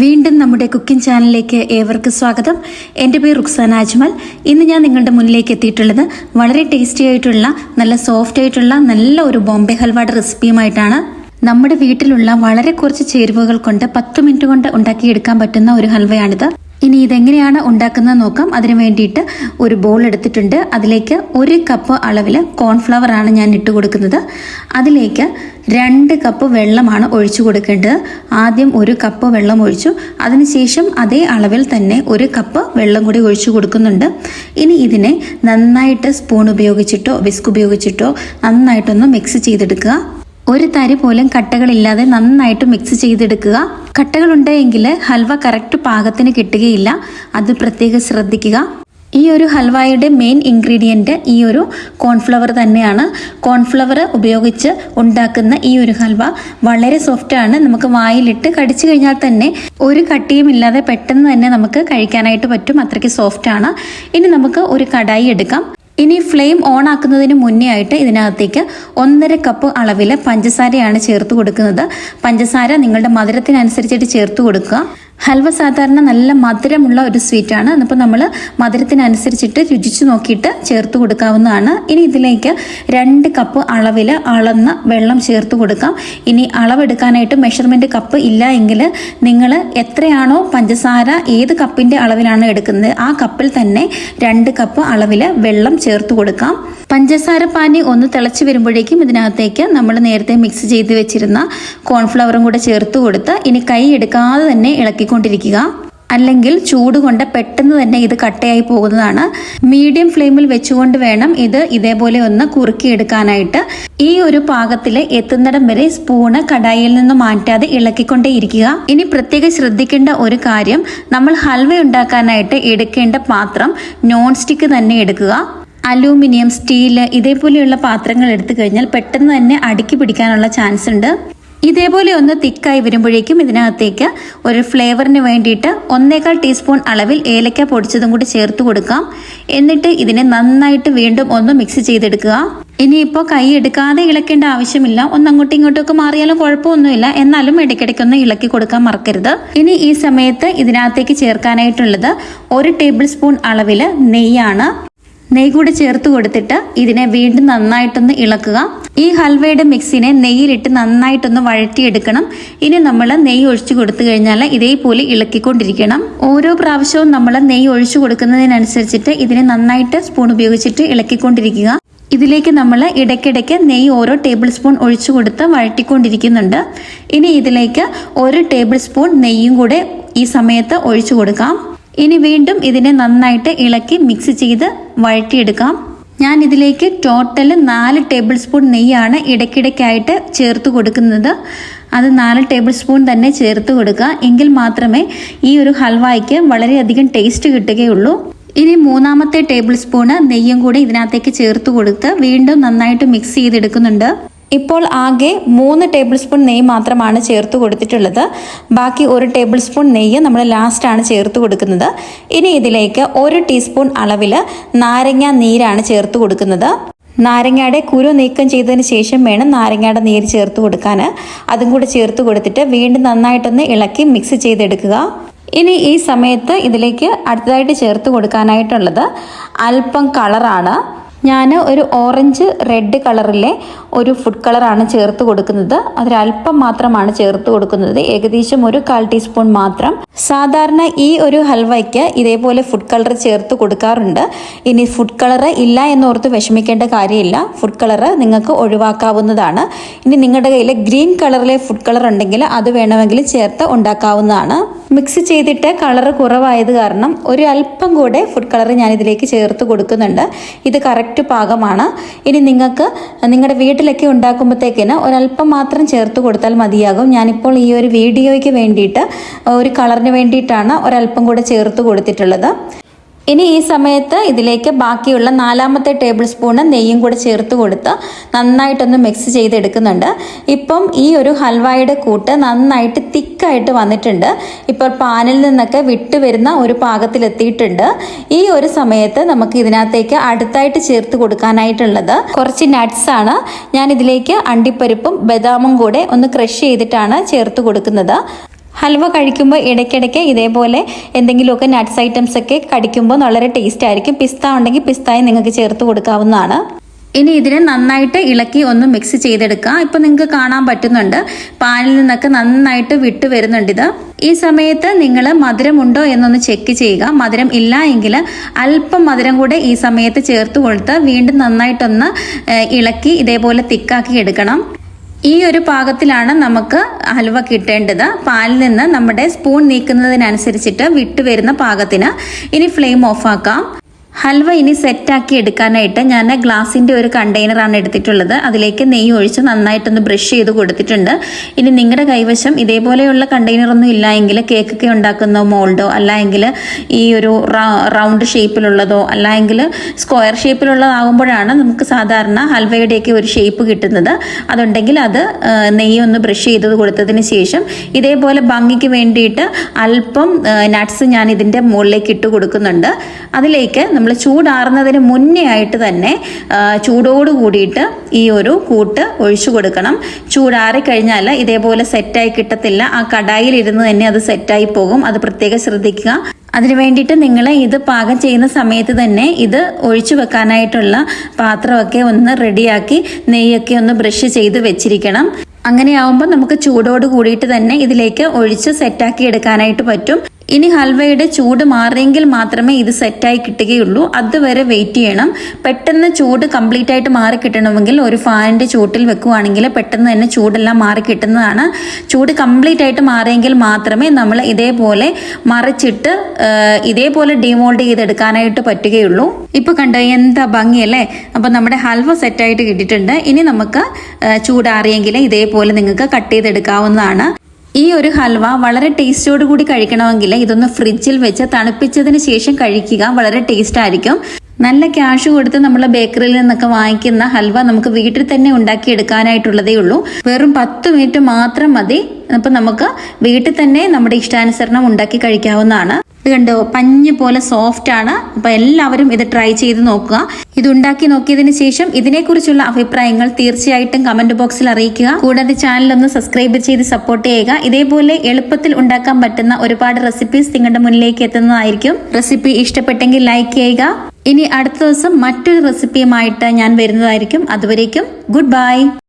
വീണ്ടും നമ്മുടെ കുക്കിംഗ് ചാനലിലേക്ക് ഏവർക്കും സ്വാഗതം. എന്റെ പേര് റുക്സാന അജ്മൽ. ഇന്ന് ഞാൻ നിങ്ങളുടെ മുന്നിലേക്ക് എത്തിയിട്ടുള്ളത് വളരെ ടേസ്റ്റി ആയിട്ടുള്ള നല്ല സോഫ്റ്റ് ആയിട്ടുള്ള നല്ല ഒരു ബോംബെ ഹൽവയുടെ റെസിപ്പിയുമായിട്ടാണ്. നമ്മുടെ വീട്ടിലുള്ള വളരെ കുറച്ച് ചേരുവകൾ കൊണ്ട് പത്ത് മിനിറ്റ് കൊണ്ട് ഉണ്ടാക്കിയെടുക്കാൻ പറ്റുന്ന ഒരു ഹൽവയാണിത്. ഇനി ഇതെങ്ങനെയാണ് ഉണ്ടാക്കുന്നത് നോക്കാം. അതിന് വേണ്ടിയിട്ട് ഒരു ബോൾ എടുത്തിട്ടുണ്ട്. അതിലേക്ക് ഒരു കപ്പ് അളവിൽ കോൺഫ്ലവർ ആണ് ഞാൻ ഇട്ട് കൊടുക്കുന്നത്. അതിലേക്ക് രണ്ട് കപ്പ് വെള്ളമാണ് ഒഴിച്ചു കൊടുക്കേണ്ടത്. ആദ്യം ഒരു കപ്പ് വെള്ളം ഒഴിച്ചു. അതിനുശേഷം അതേ അളവിൽ തന്നെ ഒരു കപ്പ് വെള്ളം കൂടി ഒഴിച്ചു കൊടുക്കുന്നുണ്ട്. ഇനി ഇതിനെ നന്നായിട്ട് സ്പൂൺ ഉപയോഗിച്ചിട്ടോ വിസ്ക് ഉപയോഗിച്ചിട്ടോ നന്നായിട്ടൊന്ന് മിക്സ് ചെയ്തെടുക്കുക. ഒരു തരി പോലും കട്ടകളില്ലാതെ നന്നായിട്ട് മിക്സ് ചെയ്തെടുക്കുക. കട്ടകളുണ്ടെങ്കിൽ ഹൽവ കറക്റ്റ് പാകത്തിന് കിട്ടുകയില്ല. അത് പ്രത്യേകം ശ്രദ്ധിക്കുക. ഈ ഒരു ഹൽവായുടെ മെയിൻ ഇൻഗ്രീഡിയന്റ് ഈ ഒരു കോൺഫ്ലവർ തന്നെയാണ്. കോൺഫ്ലവർ ഉപയോഗിച്ച് ഉണ്ടാക്കുന്ന ഈ ഒരു ഹൽവ വളരെ സോഫ്റ്റാണ് നമുക്ക് വായിലിട്ട് കടിച്ചു കഴിഞ്ഞാൽ തന്നെ ഒരു കട്ടിയും ഇല്ലാതെ പെട്ടെന്ന് തന്നെ നമുക്ക് കഴിക്കാനായിട്ട് പറ്റും. അത്രയ്ക്ക് സോഫ്റ്റാണ് ഇനി നമുക്ക് ഒരു കടായി എടുക്കാം. ഇനി ഫ്ലെയിം ഓൺ ആക്കുന്നതിന് മുന്നേ ആയിട്ട് ഇതിനകത്തേക്ക് ഒന്നര കപ്പ് അളവിൽ പഞ്ചസാരയാണ് ചേർത്ത് കൊടുക്കുന്നത്. പഞ്ചസാര നിങ്ങളുടെ മധുരത്തിനനുസരിച്ചിട്ട് ചേർത്ത് കൊടുക്കുക. ഹൽവ സാധാരണ നല്ല മധുരമുള്ള ഒരു സ്വീറ്റാണ് അപ്പോൾ നമ്മൾ മധുരത്തിനനുസരിച്ചിട്ട് രുചിച്ച് നോക്കിയിട്ട് ചേർത്ത് കൊടുക്കാവുന്നതാണ്. ഇനി ഇതിലേക്ക് രണ്ട് കപ്പ് അളവിൽ അളന്ന വെള്ളം ചേർത്ത് കൊടുക്കാം. ഇനി അളവെടുക്കാനായിട്ട് മെഷർമെന്റ് കപ്പ് ഇല്ല എങ്കിൽ നിങ്ങൾ എത്രയാണോ പഞ്ചസാര ഏത് കപ്പിന്റെ അളവിലാണ് എടുക്കുന്നത് ആ കപ്പിൽ തന്നെ രണ്ട് കപ്പ് അളവിൽ വെള്ളം ചേർത്ത് കൊടുക്കാം. പഞ്ചസാര പാനി ഒന്ന് തിളച്ച് വരുമ്പോഴേക്കും ഇതിനകത്തേക്ക് നമ്മൾ നേരത്തെ മിക്സ് ചെയ്ത് വെച്ചിരുന്ന കോൺഫ്ലവറും കൂടെ ചേർത്ത് കൊടുത്ത് ഇനി കൈ എടുക്കാതെ തന്നെ ഇളക്കിക്കൊണ്ടിരിക്കുക. അല്ലെങ്കിൽ ചൂട് കൊണ്ട് പെട്ടെന്ന് തന്നെ ഇത് കട്ടയായി പോകുന്നതാണ്. മീഡിയം ഫ്ലെയിമിൽ വെച്ചുകൊണ്ട് വേണം ഇത് ഇതേപോലെ ഒന്ന് കുറുക്കിയെടുക്കാനായിട്ട്. ഈ ഒരു പാകത്തിൽ എത്തുന്നിടം വരെ സ്പൂണ് കടായിൽ നിന്ന് മാറ്റാതെ ഇളക്കിക്കൊണ്ടേ ഇരിക്കുക ഇനി പ്രത്യേകം ശ്രദ്ധിക്കേണ്ട ഒരു കാര്യം നമ്മൾ ഹൽവ ഉണ്ടാക്കാനായിട്ട് എടുക്കേണ്ട പാത്രം നോൺ സ്റ്റിക്ക് തന്നെ എടുക്കുക. അലൂമിനിയം സ്റ്റീൽ ഇതേപോലെയുള്ള പാത്രങ്ങൾ എടുത്തു കഴിഞ്ഞാൽ പെട്ടെന്ന് തന്നെ അടുക്കി പിടിക്കാനുള്ള ചാൻസ് ഉണ്ട്. ഇതേപോലെ ഒന്ന് തിക്കായി വരുമ്പോഴേക്കും ഇതിനകത്തേക്ക് ഒരു ഫ്ലേവറിന് വേണ്ടിയിട്ട് ഒന്നേകാൽ ടീസ്പൂൺ അളവിൽ ഏലക്ക പൊടിച്ചതും കൂടി ചേർത്ത് കൊടുക്കാം. എന്നിട്ട് ഇതിനെ നന്നായിട്ട് വീണ്ടും ഒന്ന് മിക്സ് ചെയ്തെടുക്കുക. ഇനിയിപ്പോൾ കൈ എടുക്കാതെ ഇളക്കേണ്ട ആവശ്യമില്ല. ഒന്ന് അങ്ങോട്ടും ഇങ്ങോട്ടും ഒക്കെ മാറിയാലും കുഴപ്പമൊന്നുമില്ല. എന്നാലും ഇടയ്ക്കിടയ്ക്കൊന്ന് ഇളക്കി കൊടുക്കാൻ മറക്കരുത്. ഇനി ഈ സമയത്ത് ഇതിനകത്തേക്ക് ചേർക്കാനായിട്ടുള്ളത് ഒരു ടേബിൾ സ്പൂൺ അളവിൽ നെയ്യാണ്. നെയ്യ് കൂടെ ചേർത്ത് കൊടുത്തിട്ട് ഇതിനെ വീണ്ടും നന്നായിട്ടൊന്ന് ഇളക്കുക. ഈ ഹൽവയുടെ മിക്സിനെ നെയ്യിലിട്ട് നന്നായിട്ടൊന്ന് വഴറ്റിയെടുക്കണം. ഇനി നമ്മൾ നെയ്യ് ഒഴിച്ചു കൊടുത്തു കഴിഞ്ഞാൽ ഇതേപോലെ ഇളക്കിക്കൊണ്ടിരിക്കണം. ഓരോ പ്രാവശ്യവും നമ്മൾ നെയ്യ് ഒഴിച്ചു കൊടുക്കുന്നതിനനുസരിച്ചിട്ട് ഇതിനെ നന്നായിട്ട് സ്പൂൺ ഉപയോഗിച്ചിട്ട് ഇളക്കിക്കൊണ്ടിരിക്കുക. ഇതിലേക്ക് നമ്മൾ ഇടയ്ക്കിടയ്ക്ക് നെയ്യ് ഓരോ ടേബിൾ സ്പൂൺ ഒഴിച്ചു കൊടുത്ത് വഴറ്റിക്കൊണ്ടിരിക്കുന്നുണ്ട്. ഇനി ഇതിലേക്ക് ഒരു ടേബിൾ സ്പൂൺ നെയ്യും കൂടെ ഈ സമയത്ത് ഒഴിച്ചു കൊടുക്കാം. ഇനി വീണ്ടും ഇതിനെ നന്നായിട്ട് ഇളക്കി മിക്സ് ചെയ്ത് വഴറ്റിയെടുക്കാം. ഞാൻ ഇതിലേക്ക് ടോട്ടൽ നാല് ടേബിൾ സ്പൂൺ നെയ്യാണ് ഇടയ്ക്കിടയ്ക്കായിട്ട് ചേർത്ത് കൊടുക്കുന്നത്. അത് നാല് ടേബിൾ സ്പൂൺ തന്നെ ചേർത്ത് കൊടുക്കുക. എങ്കിൽ മാത്രമേ ഈ ഒരു ഹൽവായ്ക്ക് വളരെയധികം ടേസ്റ്റ് കിട്ടുകയുള്ളൂ. ഇനി മൂന്നാമത്തെ ടേബിൾ സ്പൂണ് നെയ്യും കൂടി ഇതിനകത്തേക്ക് ചേർത്ത് കൊടുത്ത് വീണ്ടും നന്നായിട്ട് മിക്സ് ചെയ്തെടുക്കുന്നുണ്ട്. ഇപ്പോൾ ആകെ മൂന്ന് ടേബിൾ സ്പൂൺ നെയ്യ് മാത്രമാണ് ചേർത്ത് കൊടുത്തിട്ടുള്ളത്. ബാക്കി ഒരു ടേബിൾ സ്പൂൺ നെയ്യ് നമ്മൾ ലാസ്റ്റാണ് ചേർത്ത് കൊടുക്കുന്നത്. ഇനി ഇതിലേക്ക് ഒരു ടീസ്പൂൺ അളവിൽ നാരങ്ങ നീരാണ് ചേർത്ത് കൊടുക്കുന്നത്. നാരങ്ങയുടെ കുരു നീക്കം ചെയ്തതിന് ശേഷം വേണം നാരങ്ങയുടെ നീര് ചേർത്ത് കൊടുക്കാൻ. അതും കൂടി ചേർത്ത് കൊടുത്തിട്ട് വീണ്ടും നന്നായിട്ടൊന്ന് ഇളക്കി മിക്സ് ചെയ്തെടുക്കുക. ഇനി ഈ സമയത്ത് ഇതിലേക്ക് അടുത്തതായിട്ട് ചേർത്ത് കൊടുക്കാനായിട്ടുള്ളത് അല്പം കളറാണ് ഞാൻ ഒരു ഓറഞ്ച് റെഡ് കളറിലെ ഒരു ഫുഡ് കളറാണ് ചേർത്ത് കൊടുക്കുന്നത്. അതിലൽപ്പം മാത്രമാണ് ചേർത്ത് കൊടുക്കുന്നത്. ഏകദേശം ഒരു കാൽ ടീസ്പൂൺ മാത്രം. സാധാരണ ഈ ഒരു ഹൽവയ്ക്ക് ഇതേപോലെ ഫുഡ് കളർ ചേർത്ത് കൊടുക്കാറുണ്ട്. ഇനി ഫുഡ് കളർ ഇല്ല എന്നോർത്ത് വിഷമിക്കേണ്ട കാര്യമില്ല. ഫുഡ് കളർ നിങ്ങൾക്ക് ഒഴിവാക്കാവുന്നതാണ്. ഇനി നിങ്ങളുടെ കയ്യിൽ ഗ്രീൻ കളറിലെ ഫുഡ് കളർ ഉണ്ടെങ്കിൽ അത് വേണമെങ്കിൽ ചേർത്ത് ഉണ്ടാക്കാവുന്നതാണ്. മിക്സ് ചെയ്തിട്ട് കളർ കുറവായത് കാരണം ഒരു അല്പം കൂടെ ഫുഡ് കളർ ഞാൻ ഇതിലേക്ക് ചേർത്ത് കൊടുക്കുന്നുണ്ട്. ഇത് കറക്റ്റ് പാകമാണ്. ഇനി നിങ്ങൾക്ക് നിങ്ങളുടെ വീട്ടിലൊക്കെ ഉണ്ടാക്കുമ്പോഴത്തേക്കിന് ഒരല്പം മാത്രം ചേർത്ത് കൊടുത്താൽ മതിയാകും. ഞാനിപ്പോൾ ഈ ഒരു വീഡിയോയ്ക്ക് വേണ്ടിയിട്ട് ഒരു കളറിന് വേണ്ടിയിട്ടാണ് ഒരല്പം കൂടെ ചേർത്ത് കൊടുത്തിട്ടുള്ളത്. ഇനി ഈ സമയത്ത് ഇതിലേക്ക് ബാക്കിയുള്ള നാലാമത്തെ ടേബിൾ സ്പൂണ് നെയ്യും കൂടെ ചേർത്ത് കൊടുത്ത് നന്നായിട്ടൊന്ന് മിക്സ് ചെയ്തെടുക്കുന്നുണ്ട്. ഇപ്പം ഈ ഒരു ഹൽവായുടെ കൂട്ട് നന്നായിട്ട് തിക്കായിട്ട് വന്നിട്ടുണ്ട്. ഇപ്പോൾ പാനിൽ നിന്നൊക്കെ വിട്ട് വരുന്ന ഒരു പാകത്തിലെത്തിയിട്ടുണ്ട്. ഈ ഒരു സമയത്ത് നമുക്ക് ഇതിനകത്തേക്ക് അടുത്തായിട്ട് ചേർത്ത് കൊടുക്കാനായിട്ടുള്ളത് കുറച്ച് നട്ട്സ് ആണ്. ഞാൻ ഇതിലേക്ക് അണ്ടിപ്പരിപ്പും ബദാമും കൂടെ ഒന്ന് ക്രഷ് ചെയ്തിട്ടാണ് ചേർത്ത് കൊടുക്കുന്നത്. ഹൽവ കഴിക്കുമ്പോൾ ഇടയ്ക്കിടയ്ക്ക് ഇതേപോലെ എന്തെങ്കിലുമൊക്കെ നട്ട്സ് ഐറ്റംസ് ഒക്കെ കടിക്കുമ്പോൾ വളരെ ടേസ്റ്റ് ആയിരിക്കും. പിസ്ത ഉണ്ടെങ്കിൽ പിസ്തായും നിങ്ങൾക്ക് ചേർത്ത് കൊടുക്കാവുന്നതാണ്. ഇനി ഇതിനെ നന്നായിട്ട് ഇളക്കി ഒന്ന് മിക്സ് ചെയ്തെടുക്കാം. ഇപ്പം നിങ്ങൾക്ക് കാണാൻ പറ്റുന്നുണ്ട്. പാനിൽ നിന്നൊക്കെ നന്നായിട്ട് വിട്ട് വരുന്നുണ്ട് ഇത്. ഈ സമയത്ത് നിങ്ങൾ മധുരമുണ്ടോ എന്നൊന്ന് ചെക്ക് ചെയ്യുക. മധുരം ഇല്ല എങ്കിൽ അല്പം മധുരം കൂടെ ഈ സമയത്ത് ചേർത്ത് കൊടുത്ത് വീണ്ടും നന്നായിട്ടൊന്ന് ഇളക്കി ഇതേപോലെ തിക്കാക്കി എടുക്കണം. ഈ ഒരു പാകത്തിലാണ് നമുക്ക് ഹൽവ കിട്ടേണ്ടത്. പാലിൽ നിന്ന് നമ്മുടെ സ്പൂൺ നീക്കുന്നതിനനുസരിച്ചിട്ട് വിട്ടുവരുന്ന പാകത്തിന് ഇനി ഫ്ലെയിം ഓഫാക്കാം ഹൽവ ഇനി സെറ്റാക്കി എടുക്കാനായിട്ട് ഞാൻ ഗ്ലാസിന്റെ ഒരു കണ്ടെയ്നറാണ് എടുത്തിട്ടുള്ളത്. അതിലേക്ക് നെയ്യ് ഒഴിച്ച് നന്നായിട്ടൊന്ന് ബ്രഷ് ചെയ്ത് കൊടുത്തിട്ടുണ്ട്. ഇനി നിങ്ങളുടെ കൈവശം ഇതേപോലെയുള്ള കണ്ടെയ്നറൊന്നും ഇല്ല എങ്കിൽ കേക്കൊക്കെ ഉണ്ടാക്കുന്ന മോൾഡോ അല്ല എങ്കിൽ ഈ ഒരു റൗണ്ട് ഷേപ്പിലുള്ളതോ അല്ല എങ്കിൽ സ്ക്വയർ ഷേപ്പിലുള്ളതാകുമ്പോഴാണ് നമുക്ക് സാധാരണ ഹൽവയുടെയൊക്കെ ഒരു ഷേപ്പ് കിട്ടുന്നത്. അതുണ്ടെങ്കിൽ അത് നെയ്യ് ഒന്ന് ബ്രഷ് ചെയ്ത് കൊടുത്തതിന് ശേഷം ഇതേപോലെ ഭംഗിക്ക് വേണ്ടിയിട്ട് അല്പം നട്ട്സ് ഞാൻ ഇതിന്റെ മുകളിലേക്ക് ഇട്ട് കൊടുക്കുന്നുണ്ട്. അതിലേക്ക് നമ്മൾ ചൂടാറുന്നതിന് മുന്നേ ആയിട്ട് തന്നെ ചൂടോട് കൂടിയിട്ട് ഈ ഒരു കൂട്ട് ഒഴിച്ചു കൊടുക്കണം. ചൂടാറി കഴിഞ്ഞാൽ ഇതേപോലെ സെറ്റായി കിട്ടത്തില്ല. ആ കടായിൽ ഇരുന്ന് തന്നെ അത് സെറ്റായി പോകും. അത് പ്രത്യേകം ശ്രദ്ധിക്കുക. അതിനു വേണ്ടിയിട്ട് നിങ്ങൾ ഇത് പാകം ചെയ്യുന്ന സമയത്ത് തന്നെ ഇത് ഒഴിച്ചു വെക്കാനായിട്ടുള്ള പാത്രമൊക്കെ ഒന്ന് റെഡിയാക്കി നെയ്യൊക്കെ ഒന്ന് ബ്രഷ് ചെയ്ത് വെച്ചിരിക്കണം. അങ്ങനെയാവുമ്പോൾ നമുക്ക് ചൂടോട് കൂടിയിട്ട് തന്നെ ഇതിലേക്ക് ഒഴിച്ച് സെറ്റാക്കി എടുക്കാനായിട്ട് പറ്റും. ഇനി ഹൽവയുടെ ചൂട് മാറിയെങ്കിൽ മാത്രമേ ഇത് സെറ്റായി കിട്ടുകയുള്ളൂ. അതുവരെ വെയിറ്റ് ചെയ്യണം. പെട്ടെന്ന് ചൂട് കംപ്ലീറ്റ് ആയിട്ട് മാറി കിട്ടണമെങ്കിൽ ഒരു ഫാനിന്റെ ചൂട്ടിൽ വെക്കുവാണെങ്കിൽ പെട്ടെന്ന് തന്നെ ചൂടെല്ലാം മാറി കിട്ടുന്നതാണ്. ചൂട് കംപ്ലീറ്റ് ആയിട്ട് മാറിയെങ്കിൽ മാത്രമേ നമ്മൾ ഇതേപോലെ മറിച്ചിട്ട് ഇതേപോലെ ഡിമോൾഡ് ചെയ്തെടുക്കാനായിട്ട് പറ്റുകയുള്ളൂ. ഇപ്പൊ കണ്ടോ എന്താ ഭംഗിയല്ലേ അപ്പോൾ നമ്മുടെ ഹൽവ സെറ്റായിട്ട് കിട്ടിയിട്ടുണ്ട്. ഇനി നമുക്ക് ചൂടാറിയെങ്കിൽ ഇതേപോലെ നിങ്ങൾക്ക് കട്ട് ചെയ്തെടുക്കാവുന്നതാണ്. ഈ ഒരു ഹൽവ വളരെ ടേസ്റ്റോട് കൂടി കഴിക്കണമെങ്കിൽ ഇതൊന്ന് ഫ്രിഡ്ജിൽ വെച്ച് തണുപ്പിച്ചതിന് ശേഷം കഴിക്കുക. വളരെ ടേസ്റ്റ് ആയിരിക്കും നല്ല ക്യാഷ് കൊടുത്ത് നമ്മൾ ബേക്കറിയിൽ നിന്നൊക്കെ വാങ്ങിക്കുന്ന ഹൽവ നമുക്ക് വീട്ടിൽ തന്നെ ഉണ്ടാക്കി എടുക്കാനായിട്ടുള്ളതേ ഉള്ളൂ. വെറും പത്ത് മിനിറ്റ് മാത്രം മതി. അപ്പം നമുക്ക് വീട്ടിൽ തന്നെ നമ്മുടെ ഇഷ്ടാനുസരണം ഉണ്ടാക്കി കഴിക്കാവുന്നതാണ്. കണ്ടോ? പഞ്ഞ് പോലെ സോഫ്റ്റ് ആണ്. അപ്പൊ എല്ലാവരും ഇത് ട്രൈ ചെയ്ത് നോക്കുക. ഇത് ഉണ്ടാക്കി നോക്കിയതിന് ശേഷം ഇതിനെക്കുറിച്ചുള്ള അഭിപ്രായങ്ങൾ തീർച്ചയായിട്ടും കമന്റ് ബോക്സിൽ അറിയിക്കുക. കൂടാതെ ചാനൽ ഒന്ന് സബ്സ്ക്രൈബ് ചെയ്ത് സപ്പോർട്ട് ചെയ്യുക. ഇതേപോലെ എളുപ്പത്തിൽ ഉണ്ടാക്കാൻ പറ്റുന്ന ഒരുപാട് റെസിപ്പീസ് നിങ്ങളുടെ മുന്നിലേക്ക് എത്തുന്നതായിരിക്കും. റെസിപ്പി ഇഷ്ടപ്പെട്ടെങ്കിൽ ലൈക്ക് ചെയ്യുക. ഇനി അടുത്ത ദിവസം മറ്റൊരു റെസിപ്പിയുമായിട്ട് ഞാൻ വരുന്നതായിരിക്കും. അതുവരേക്കും ഗുഡ് ബൈ